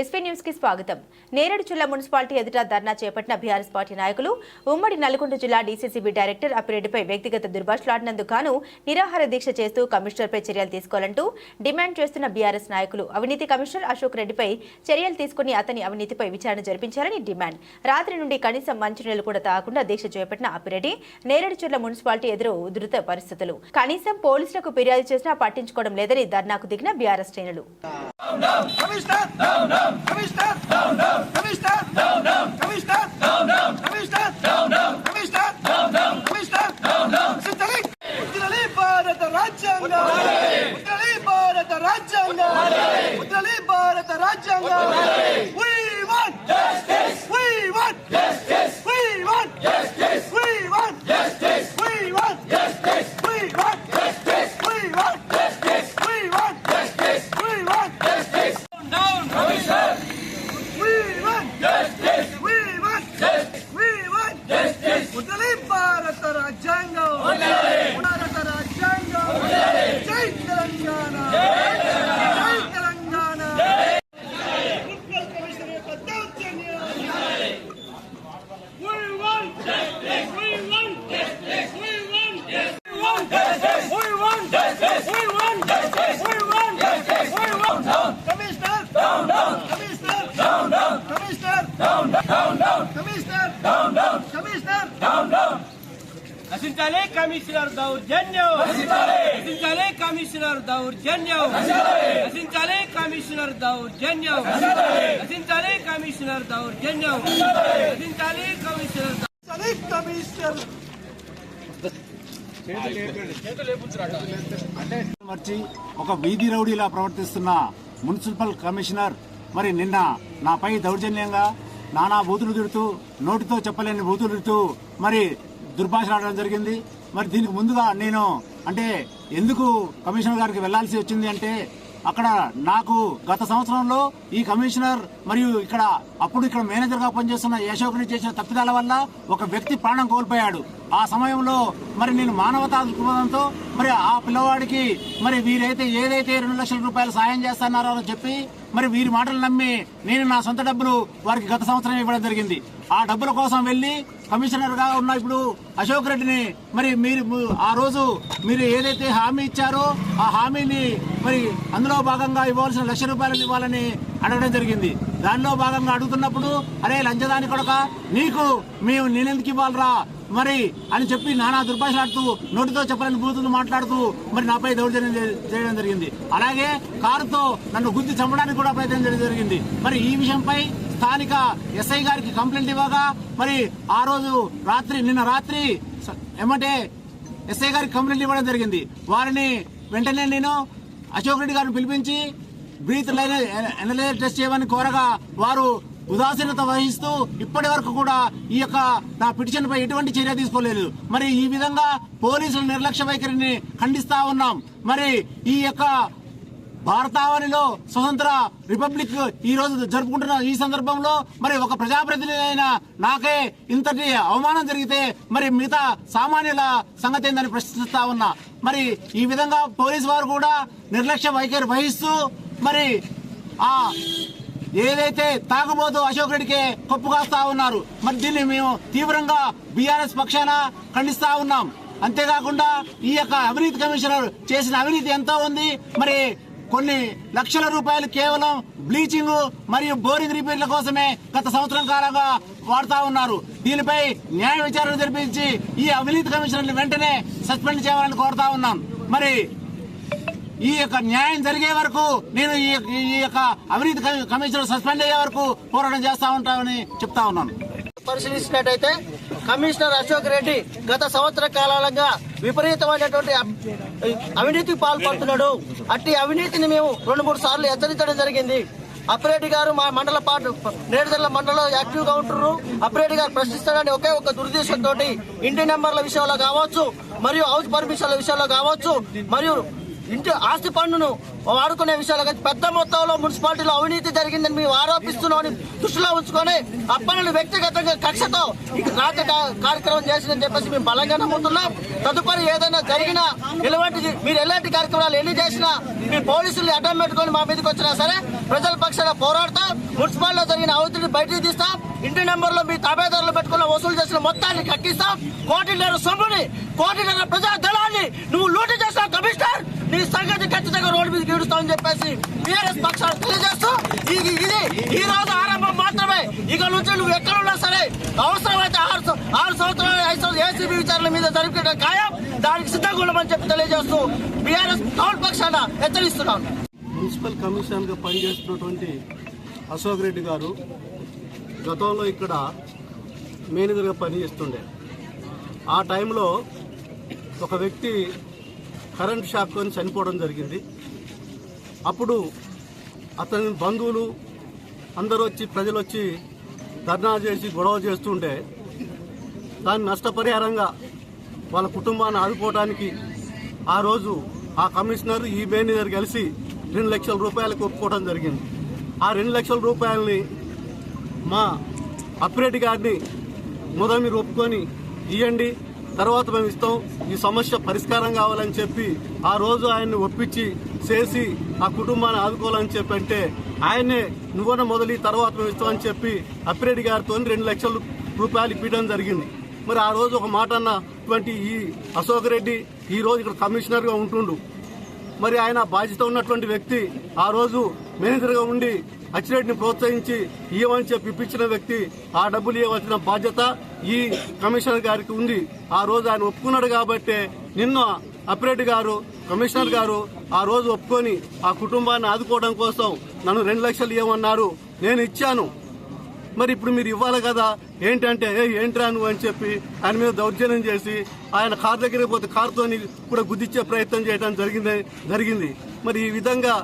SP న్యూస్కి స్వాగతం. నేరేడు జిల్లా మున్సిపాలిటీ ఎదుట ధర్నా చేపట్టిన బీఆర్ఎస్ పార్టీ నాయకులు ఉమ్మడి నల్గొండ జిల్లా డీసీసీబీ డైరెక్టర్ అప్పిరెడ్డిపై వ్యక్తిగత దుర్భాషలాడినందుకు గాను నిరాహార దీక్ష చేస్తూ కమిషనర్పై చర్యలు తీసుకోవాలంటూ డిమాండ్ చేస్తున్న బీఆర్ఎస్ నాయకులు. అవినీతి కమిషనర్ అశోక్ రెడ్డిపై చర్యలు తీసుకుని అతని అవినీతిపై విచారణ జరిపించాలని డిమాండ్. రాత్రి నుండి కనీసం మంచినీళ్ళు కూడా తాగకుండా దీక్ష చేపట్టిన అప్పిరెడ్డి నేరేడు జిల్లా మున్సిపాలిటీ ఎదురు ఉధృత పరిస్థితులు. కనీసం పోలీసులకు ఫిర్యాదు చేసినా పట్టించుకోవడం లేదని ధర్నాకు దిగిన బీఆర్ఎస్ శ్రేణులు. down. Commissioner, down, down. Commissioner, down, down. Commissioner, down, down. Commissioner, down, down. Commissioner, down, down. Commissioner, down, down. ಸಿದ್ಧಲಿ ಉದ್ರಲಿ ಭಾರತ ರಾಜ್ಯಾಂಗ ಉದ್ರಲಿ ಭಾರತ ರಾಜ್ಯಾಂಗ ಉದ್ರಲಿ ಭಾರತ ರಾಜ್ಯಾಂಗ Down down. Down down. Commissioner. Down down. Commissioner. Down down. నశించాలి కమిషనర్ దౌర్జన్యం నశించాలి కమిషనర్ దౌర్జన్యం నశించాలి కమిషనర్ దౌర్జన్యం నశించాలి కమిషనర్ దౌర్జన్యం నశించాలి కమిషనర్ Salif Commissioner. మర్చి ఒక వీధి రౌడీలా ప్రవర్తిస్తున్న మున్సిపల్ కమిషనర్ మరి నిన్న నాపై దౌర్జన్యంగా నానా బూతులు తిడుతూ నోటితో చెప్పలేని బూతులు తిడుతూ మరి దుర్భాషలాడడం జరిగింది. మరి దీనికి ముందుగా నేను అంటే ఎందుకు కమిషనర్ గారికి వెళ్ళాల్సి వచ్చింది అంటే అక్కడ నాకు గత సంవత్సరంలో ఈ కమిషనర్ మరియు ఇక్కడ అప్పుడు ఇక్కడ మేనేజర్గా పనిచేస్తున్న యశోకుని చేసిన తప్పిదాల వల్ల ఒక వ్యక్తి ప్రాణం కోల్పోయాడు. ఆ సమయంలో మరి నేను మానవతా దృక్పథంతో మరి ఆ పిల్లవాడికి మరి వీరైతే ఏదైతే రెండు లక్షల రూపాయలు సాయం చేస్తున్నారో అని చెప్పి మరి వీరి మాటలు నమ్మి నేను నా సొంత డబ్బులు వారికి గత సంవత్సరం ఇవ్వడం జరిగింది. ఆ డబ్బుల కోసం వెళ్ళి కమిషనర్గా ఉన్న ఇప్పుడు అశోక్ రెడ్డిని మరి మీరు ఆ రోజు మీరు ఏదైతే హామీ ఇచ్చారో ఆ హామీని మరి అందులో భాగంగా ఇవ్వాల్సిన లక్ష రూపాయలు ఇవ్వాలని అడగడం జరిగింది. దానిలో భాగంగా అడుగుతున్నప్పుడు అరే లంచదాని కొడక నీకు మేము నేనెందుకు ఇవ్వాలరా? మరి అని చెప్పి నానా దుర్భాషలాడుతూ నోటితో చెప్పలేని బూతులు మాట్లాడుతూ మరి నాపై దౌర్జన్యం చేయడం జరిగింది. అలాగే కారుతో నన్ను గుద్ది చంపడానికి కూడా ప్రయత్నం చేయడం జరిగింది. మరి ఈ విషయంపై స్థానిక ఎస్ఐ గారికి కంప్లైంట్ ఇవ్వగా మరి ఆ రోజు రాత్రి నిన్న రాత్రి ఏమంటే ఎస్ఐ గారికి కంప్లైంట్ ఇవ్వడం జరిగింది. వారిని వెంటనే నేను అశోక్ రెడ్డి గారిని పిలిపించి బ్రీత్ లైన్ ఎనలైజర్ టెస్ట్ చేయమని కోరగా వారు ఉదాసీనత వహిస్తూ ఇప్పటి వరకు కూడా ఈ యొక్క నా పిటిషన్ పై ఎటువంటి చర్య తీసుకోలేదు. మరి ఈ విధంగా పోలీసుల నిర్లక్ష్య వైఖరిని ఖండిస్తా ఉన్నాం. మరి ఈ యొక్క భారతావనిలో స్వతంత్ర రిపబ్లిక్ ఈ రోజు జరుపుకుంటున్న ఈ సందర్భంలో మరి ఒక ప్రజాప్రతినిధి అయిన నాకే ఇంతటి అవమానం జరిగితే మరి మిగతా సామాన్యుల సంగతి ఏందని ప్రశ్నిస్తా ఉన్నా. మరి ఈ విధంగా పోలీసు వారు కూడా నిర్లక్ష్య వైఖరి వహిస్తూ మరి ఆ ఏదైతే తాగుబోతు అశోక్ రెడ్డికి కొప్పు కాస్తా ఉన్నారు మరి దీన్ని మేము తీవ్రంగా బీఆర్ఎస్ పక్షాన ఖండిస్తా ఉన్నాం. అంతేకాకుండా ఈ యొక్క అవినీతి కమిషనర్ చేసిన అవినీతి ఎంతో ఉంది. మరి కొన్ని లక్షల రూపాయలు కేవలం బ్లీచింగ్ మరియు బోరింగ్ రిపేర్ల కోసమే గత సంవత్సరం కాలంగా వాడుతా ఉన్నారు. దీనిపై న్యాయ విచారణ జరిపించి ఈ అవినీతి కమిషనర్ని వెంటనే సస్పెండ్ చేయాలని కోరుతా ఉన్నాం. మరి ఈ యొక్క న్యాయం జరిగే వరకు నేను ఈ ఈ యొక్క అవినీతి కమిషన్ కమిషనర్ సస్పెండ్ అయ్యే వరకు పోరాటం చేస్తా ఉంటామని చెప్తా ఉన్నాను. పరిశీలించినట్టయితే కమిషనర్ అశోక్ రెడ్డి గత సంవత్సర కాలంగా విపరీతమైనటువంటి అవినీతికి పాల్పడుతున్నాడు. అట్టి అవినీతిని మేము రెండు మూడు సార్లు హెచ్చరించడం జరిగింది. అప్పిరెడ్డి గారు మా మండల పాటు నేడుదల మండలం యాక్టివ్గా ఉంటున్నారు. అప్పిరెడ్డి గారు ప్రశ్నిస్తాడని ఒకే ఒక దురుద్దేశంతో ఇంటి నెంబర్ల విషయంలో కావచ్చు మరియు హౌస్ పర్మిషన్ల విషయంలో కావచ్చు మరియు ఇంటి ఆస్తి పన్నును వాడుకునే విషయాలు కానీ పెద్ద మొత్తంలో మున్సిపాలిటీలో అవినీతి జరిగిందని మేము ఆరోపిస్తున్నామని దృష్టిలో ఉంచుకొని అప్పనులు వ్యక్తిగతంగా కక్షతో ఈ కార్యక్రమం చేసిందని చెప్పేసి మేము బలంగా నమ్ముతున్నాం. తదుపరి ఏదైనా జరిగినా ఎలాంటి మీరు ఎలాంటి కార్యక్రమాలు ఎన్ని చేసినా మీ పోలీసులు అడ్డం పెట్టుకొని మా మీదకి వచ్చినా సరే ప్రజల పక్షాన పోరాడతాం. మున్సిపాలిటీలో జరిగిన అవతిని బయటికి తీస్తాం. ఇంటి నెంబర్లో మీ తాబేదారులు పెట్టుకున్న వసూలు చేసిన మొత్తాన్ని కక్కిస్తాం కోటిన్నర సొమ్ముని కోటిన్నర ప్రజా దళాన్ని నువ్వు లూటి చేస్తావు కమిషనర్ నీ సంగతి ఖచ్చితంగా రోడ్డు మీద గీడుస్తామని చెప్పేసి టీఆర్ఎస్ పక్షాలు తెలియజేస్తూ ఇది ఇది ఈ రోజు ఆరంభం మాత్రమే. ఇక నుంచి నువ్వు ఎక్కడున్నా సరే అవసరమైతే ఆరు ఆరు సంవత్సరాలు ఐదు సంవత్సరాలు ఏసీబీ విచారణ మీద జరిపిన ఖాయం. దానికి సిద్ధంగా ఉండమని చెప్పి తెలియజేస్తూ బీఆర్ఎస్ టౌన్ పక్షాన హెచ్చరిస్తున్నాను మున్సిపల్ కమిషనర్గా పనిచేస్తున్నటువంటి అశోక్ రెడ్డి గారు గతంలో ఇక్కడ మేనేజర్గా పనిచేస్తుండే. ఆ టైంలో ఒక వ్యక్తి కరెంట్ షాక్ అని చనిపోవడం జరిగింది. అప్పుడు అతని బంధువులు అందరూ వచ్చి ప్రజలు వచ్చి ధర్నా చేసి గొడవ చేస్తుంటే దాని నష్టపరిహారంగా వాళ్ళ కుటుంబాన్ని ఆదుకోవడానికి ఆ రోజు ఆ కమిషనర్ ఈ మేనేజర్ కలిసి రెండు లక్షల రూపాయలకు ఒప్పుకోవడం జరిగింది. ఆ రెండు లక్షల రూపాయలని మా అప్రేట్ గారిని మొదలు మీరు ఒప్పుకొని ఇవ్వండి తర్వాత మేము ఇస్తాం. ఈ సమస్య పరిష్కారం కావాలని చెప్పి ఆ రోజు ఆయన్ని ఒప్పించి చేసి ఆ కుటుంబాన్ని ఆదుకోవాలని చెప్పి అంటే ఆయనే నువ్వన మొదలు తర్వాత మేము ఇస్తామని చెప్పి అప్పిరెడ్డి గారితో రెండు లక్షల రూపాయలు ఇప్పించడం జరిగింది. మరి ఆ రోజు ఒక మాట అన్నటువంటి ఈ అశోక్ రెడ్డి ఈ రోజు ఇక్కడ కమిషనర్గా ఉంటుండు. మరి ఆయన బాధ్యత ఉన్నటువంటి వ్యక్తి ఆ రోజు మేనేజర్గా ఉండి అచ్చిరెడ్డిని ప్రోత్సహించి ఇవ్వమని చెప్పి ఇప్పించిన వ్యక్తి ఆ డబ్బులు ఇవ్వవలసిన బాధ్యత ఈ కమిషనర్ గారికి ఉంది. ఆ రోజు ఆయన ఒప్పుకున్నాడు కాబట్టి నిన్న అప్పిరెడ్డి గారు కమిషనర్ గారు ఆ రోజు ఒప్పుకొని ఆ కుటుంబాన్ని ఆదుకోవడం కోసం నన్ను రెండు లక్షలు ఇవ్వమన్నారు. నేను ఇచ్చాను. మరి ఇప్పుడు మీరు ఇవ్వాలి కదా? ఏంటంటే ఏ ఏంట్రా నువ్వు అని చెప్పి ఆయన మీద దౌర్జన్యం చేసి ఆయన కార్ దగ్గరికి పోతే కారుతో కూడా గుద్దిచ్చే ప్రయత్నం చేయడం జరిగింది జరిగింది. మరి ఈ విధంగా